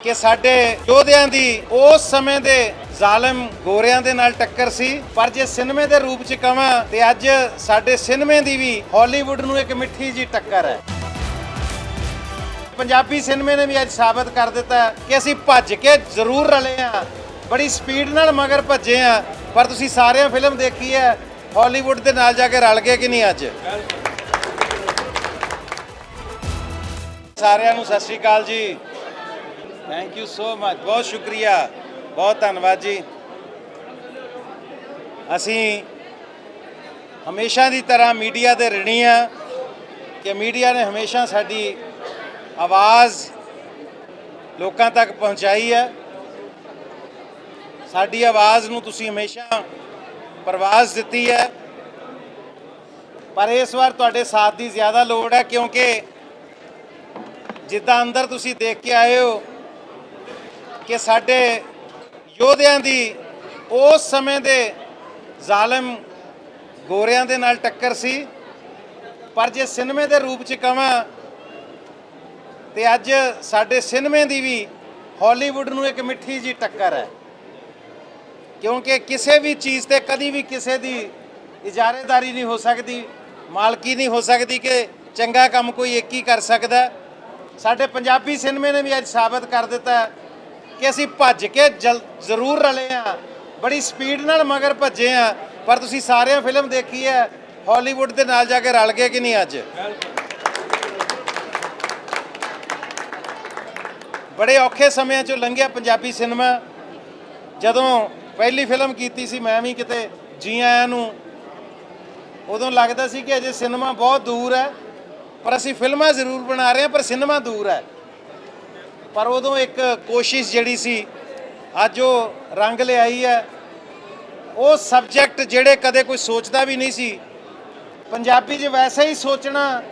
ਕਿ ਸਾਡੇ ਯੋਧਿਆਂ ਦੀ ਉਸ ਸਮੇਂ ਦੇ ਜ਼ਾਲਮ ਗੋਰਿਆਂ ਦੇ ਨਾਲ ਟੱਕਰ ਸੀ। ਪਰ ਜੇ ਸਿਨੇਮੇ ਦੇ ਰੂਪ ਚ ਕਵਾਂ ਤੇ ਅੱਜ ਸਾਡੇ ਸਿਨੇਮੇ ਦੀ ਵੀ ਹਾਲੀਵੁੱਡ ਨੂੰ ਇੱਕ ਮਿੱਠੀ ਜੀ ਟੱਕਰ ਹੈ। ਪੰਜਾਬੀ ਸਿਨੇਮੇ ਨੇ ਵੀ ਅੱਜ ਸਾਬਤ ਕਰ ਦਿੱਤਾ ਕਿ ਅਸੀਂ ਭੱਜ ਕੇ ਜ਼ਰੂਰ ਰਲੇ ਆ ਬੜੀ ਸਪੀਡ ਨਾਲ ਮਗਰ ਭੱਜੇ ਆ ਪਰ ਤੁਸੀਂ ਸਾਰਿਆਂ ਫਿਲਮ ਦੇਖੀ ਹੈ, ਹਾਲੀਵੁੱਡ ਦੇ ਨਾਲ ਜਾ ਕੇ ਰਲ ਗਏ ਕਿ ਨਹੀਂ ਅੱਜ? ਸਾਰਿਆਂ ਨੂੰ ਸਤਿ ਸ਼੍ਰੀ ਅਕਾਲ ਜੀ। ਥੈਂਕ ਯੂ ਸੋ ਮਚ ਬਹੁਤ ਸ਼ੁਕਰੀਆ। ਬਹੁਤ ਧੰਨਵਾਦ ਜੀ। ਅਸੀਂ ਹਮੇਸ਼ਾ ਦੀ ਤਰ੍ਹਾਂ ਮੀਡੀਆ ਦੇ ਰਿਣੀ ਆ ਕਿ ਮੀਡੀਆ ਨੇ ਹਮੇਸ਼ਾ ਸਾਡੀ ਆਵਾਜ਼ ਲੋਕਾਂ ਤੱਕ ਪਹੁੰਚਾਈ ਹੈ ਸਾਡੀ ਆਵਾਜ਼ ਨੂੰ ਤੁਸੀਂ ਹਮੇਸ਼ਾ ਪ੍ਰਵਾਜ਼ ਦਿੱਤੀ ਹੈ ਪਰ ਇਸ ਵਾਰ ਤੁਹਾਡੇ ਸਾਥ ਦੀ ਜ਼ਿਆਦਾ ਲੋੜ ਹੈ ਕਿਉਂਕਿ ਜਿੱਦਾਂ ਅੰਦਰ ਤੁਸੀਂ ਦੇਖ ਕੇ ਆਏ ਹੋ ਕਿ ਸਾਡੇ ਯੋਧਿਆਂ ਦੀ ਉਸ ਸਮੇਂ ਦੇ ਜ਼ਾਲਮ ਗੋਰਿਆਂ ਦੇ ਨਾਲ ਟੱਕਰ ਸੀ। ਪਰ ਜੇ ਸਿਨੇਮੇ ਦੇ ਰੂਪ ਚ ਕਵਾਂ ਤੇ ਅੱਜ ਸਾਡੇ ਸਿਨੇਮੇ ਦੀ ਵੀ ਹਾਲੀਵੁੱਡ ਨੂੰ ਇੱਕ ਮਿੱਠੀ ਜੀ ਟੱਕਰ ਹੈ। ਕਿਉਂਕਿ ਕਿਸੇ ਵੀ ਚੀਜ਼ ਤੇ ਕਦੀ ਵੀ ਕਿਸੇ ਦੀ ਇਜਾਰੇਦਾਰੀ ਨਹੀਂ ਹੋ ਸਕਦੀ, ਮਾਲਕੀ ਨਹੀਂ ਹੋ ਸਕਦੀ ਕਿ ਚੰਗਾ ਕੰਮ ਕੋਈ ਇੱਕ ਹੀ ਕਰ ਸਕਦਾ। ਸਾਡੇ ਪੰਜਾਬੀ ਸਿਨੇਮੇ ਨੇ ਵੀ ਅੱਜ ਸਾਬਤ ਕਰ ਦਿੱਤਾ। ਕਿ ਅਸੀਂ ਭੱਜ ਕੇ ਜਲ- ਜ਼ਰੂਰ ਰਲੇ ਆ। ਬੜੀ ਸਪੀਡ ਨਾਲ ਮਗਰ ਭੱਜੇ ਆ। ਪਰ ਤੁਸੀਂ ਸਾਰਿਆਂ ਫਿਲਮ ਦੇਖੀ ਹੈ ਹਾਲੀਵੁੱਡ ਦੇ ਨਾਲ ਜਾ ਕੇ ਰਲ ਗਏ ਕਿ ਨਹੀਂ ਅੱਜ? ਬੜੇ ਔਖੇ ਸਮਿਆਂ ਚੋਂ ਲੰਘਿਆ ਪੰਜਾਬੀ ਸਿਨੇਮਾ। ਜਦੋਂ ਪਹਿਲੀ ਫਿਲਮ ਕੀਤੀ ਸੀ ਮੈਂ ਵੀ ਕਿਤੇ ਜੀ ਆਇਆਂ ਨੂੰ, ਉਦੋਂ ਲੱਗਦਾ ਸੀ ਕਿ ਅਜੇ ਸਿਨੇਮਾ ਬਹੁਤ ਦੂਰ ਹੈ ਪਰ ਅਸੀਂ ਫਿਲਮਾਂ ਜ਼ਰੂਰ ਬਣਾ ਰਹੇ ਹਾਂ ਪਰ ਸਿਨੇਮਾ ਦੂਰ ਹੈ ਪਰ ਉਦੋਂ ਇੱਕ ਕੋਸ਼ਿਸ਼ ਜਿਹੜੀ ਸੀ, ਅੱਜ ਉਹ ਰੰਗ ਲਿਆਈ ਹੈ। ਉਹ ਸਬਜੈਕਟ ਜਿਹੜੇ ਕਦੇ ਕੋਈ ਸੋਚਦਾ ਵੀ ਨਹੀਂ ਸੀ। ਪੰਜਾਬੀ 'ਚ ਵੈਸੇ ਹੀ ਸੋਚਣਾ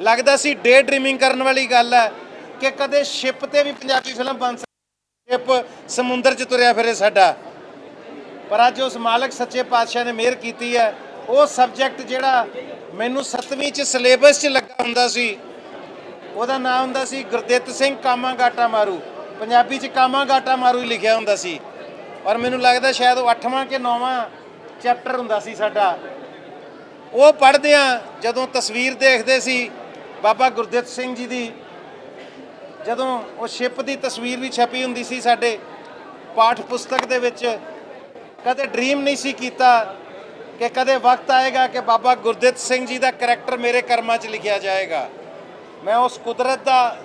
ਲੱਗਦਾ ਸੀ ਡੇ ਡ੍ਰੀਮਿੰਗ ਕਰਨ ਵਾਲੀ ਗੱਲ ਹੈ ਕਿ ਕਦੇ ਸ਼ਿਪ ਤੇ ਵੀ ਪੰਜਾਬੀ ਫਿਲਮ ਬਣ ਸਕਦੀ ਸ਼ਿਪ ਸਮੁੰਦਰ 'ਚ ਤੁਰਿਆ ਫਿਰੇ ਸਾਡਾ। ਪਰ ਅੱਜ ਉਸ ਮਾਲਕ ਸੱਚੇ ਪਾਤਸ਼ਾਹ ਨੇ ਮਿਹਰ ਕੀਤੀ ਹੈ। ਉਹ ਸਬਜੈਕਟ ਜਿਹੜਾ ਮੈਨੂੰ 7ਵੀਂ 'ਚ ਸਿਲੇਬਸ 'ਚ ਲੱਗਾ ਹੁੰਦਾ ਸੀ। ਉਹਦਾ ਨਾਮ ਹੁੰਦਾ ਸੀ ਗੁਰਦਿੱਤ ਸਿੰਘ ਕਾਮਾ ਗਾਟਾ ਮਾਰੂ। ਪੰਜਾਬੀ 'ਚ ਕਾਮਾ ਗਾਟਾ ਮਾਰੂ ਹੀ ਲਿਖਿਆ ਹੁੰਦਾ ਸੀ। ਔਰ ਮੈਨੂੰ ਲੱਗਦਾ ਸ਼ਾਇਦ ਉਹ 8ਵਾਂ ਕਿ 9ਵਾਂ ਚੈਪਟਰ ਹੁੰਦਾ ਸੀ ਸਾਡਾ। ਉਹ ਪੜ੍ਹਦੇ ਆ ਜਦੋਂ ਤਸਵੀਰ ਦੇਖਦੇ ਸੀ ਬਾਬਾ ਗੁਰਦਿੱਤ ਸਿੰਘ ਜੀ ਦੀ, ਜਦੋਂ ਉਹ ਸ਼ਿਪ ਦੀ ਤਸਵੀਰ ਵੀ ਛਪੀ ਹੁੰਦੀ ਸੀ ਸਾਡੇ ਪਾਠ ਪੁਸਤਕ ਦੇ ਵਿੱਚ, ਕਦੇ ਡ੍ਰੀਮ ਨਹੀਂ ਸੀ ਕੀਤਾ ਕਿ ਕਦੇ ਵਕਤ ਆਏਗਾ ਕਿ ਬਾਬਾ ਗੁਰਦਿੱਤ ਸਿੰਘ ਜੀ ਦਾ ਕੈਰੈਕਟਰ ਮੇਰੇ ਕਰਮਾਂ 'ਚ ਲਿਖਿਆ ਜਾਏਗਾ। ਮੈਂ ਉਸ ਕੁਦਰਤ ਦਾ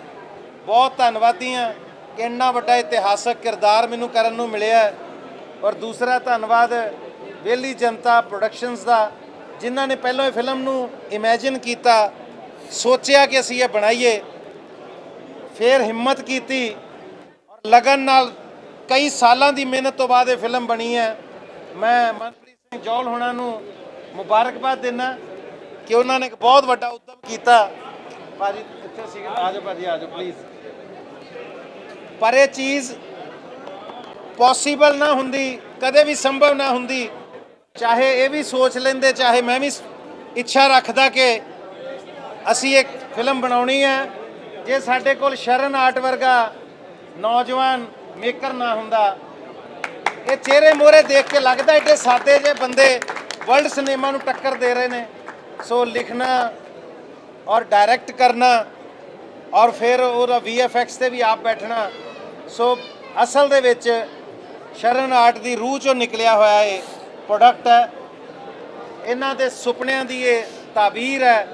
ਬਹੁਤ ਧੰਨਵਾਦੀ ਹਾਂ ਕਿ ਇੰਨਾ ਵੱਡਾ ਇਤਿਹਾਸਕ ਕਿਰਦਾਰ ਮੈਨੂੰ ਕਰਨ ਨੂੰ ਮਿਲਿਆ ਔਰ ਦੂਸਰਾ ਧੰਨਵਾਦ ਵੇਲੀ ਜਨਤਾ ਪ੍ਰੋਡਕਸ਼ਨਸ ਦਾ, ਜਿਨ੍ਹਾਂ ਨੇ ਪਹਿਲਾਂ ਇਹ ਫਿਲਮ ਨੂੰ ਇਮੇਜਿਨ ਕੀਤਾ, ਸੋਚਿਆ ਕਿ ਅਸੀਂ ਇਹ ਬਣਾਈਏ। ਫਿਰ ਹਿੰਮਤ ਕੀਤੀ। ਔਰ ਲਗਨ ਨਾਲ ਕਈ ਸਾਲਾਂ ਦੀ ਮਿਹਨਤ ਤੋਂ ਬਾਅਦ ਇਹ ਫਿਲਮ ਬਣੀ ਹੈ। ਮੈਂ ਮਨਪ੍ਰੀਤ ਸਿੰਘ ਜੌਲ ਹੋਣਾ ਨੂੰ ਮੁਬਾਰਕਬਾਦ ਦਿੰਦਾ ਕਿ ਉਹਨਾਂ ਨੇ ਇੱਕ ਬਹੁਤ ਵੱਡਾ ਉਦਮ ਕੀਤਾ। ਭਾਜੀ, ਇੱਥੇ ਸੀ ਆਜੋ ਭਾਜੀ ਆਜੋ ਪਲੀਜ਼ ਪਰ ਇਹ ਚੀਜ਼ ਪੋਸੀਬਲ ਨਾ ਹੁੰਦੀ, ਕਦੇ ਵੀ ਸੰਭਵ ਨਾ ਹੁੰਦੀ। ਚਾਹੇ ਇਹ ਵੀ ਸੋਚ ਲੈਂਦੇ, ਚਾਹੇ ਮੈਂ ਵੀ ਇੱਛਾ ਰੱਖਦਾ ਕਿ ਅਸੀਂ ਇੱਕ ਫਿਲਮ ਬਣਾਉਣੀ ਹੈ, ਜੇ ਸਾਡੇ ਕੋਲ ਸ਼ਰਨ ਆਰਟ ਵਰਗਾ ਨੌਜਵਾਨ ਮੇਕਰ ਨਾ ਹੁੰਦਾ। ਇਹ ਚਿਹਰੇ ਮੋਰੇ ਦੇਖ ਕੇ ਲੱਗਦਾ ਏਡੇ ਸਾਦੇ ਜੇ ਬੰਦੇ ਵਰਲਡ ਸਿਨੇਮਾ ਨੂੰ ਟੱਕਰ ਦੇ ਰਹੇ ਨੇ। ਸੋ ਲਿਖਣਾ ਔਰ ਡਾਇਰੈਕਟ ਕਰਨਾ ਔਰ ਫਿਰ ਉਹਦਾ VFX ਤੇ ਵੀ ਆਪ ਬੈਠਣਾ। ਸੋ ਅਸਲ ਦੇ ਵਿੱਚ ਸ਼ਰਨ ਆਰਟ ਦੀ ਰੂਹ ਚੋਂ ਨਿਕਲਿਆ ਹੋਇਆ ਇਹ ਪ੍ਰੋਡਕਟ ਹੈ। ਇਹਨਾਂ ਦੇ ਸੁਪਨਿਆਂ ਦੀ ਇਹ ਤਾਬੀਰ ਹੈ।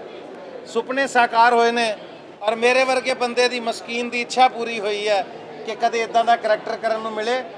ਸੁਪਨੇ ਸਾਕਾਰ ਹੋਏ ਨੇ ਔਰ ਮੇਰੇ ਵਰਗੇ ਬੰਦੇ ਦੀ ਮਸਕੀਨ ਦੀ ਇੱਛਾ ਪੂਰੀ ਹੋਈ ਹੈ ਕਿ ਕਦੇ ਇਦਾਂ ਦਾ ਕਰੈਕਟਰ ਕਰਨ ਨੂੰ ਮਿਲੇ।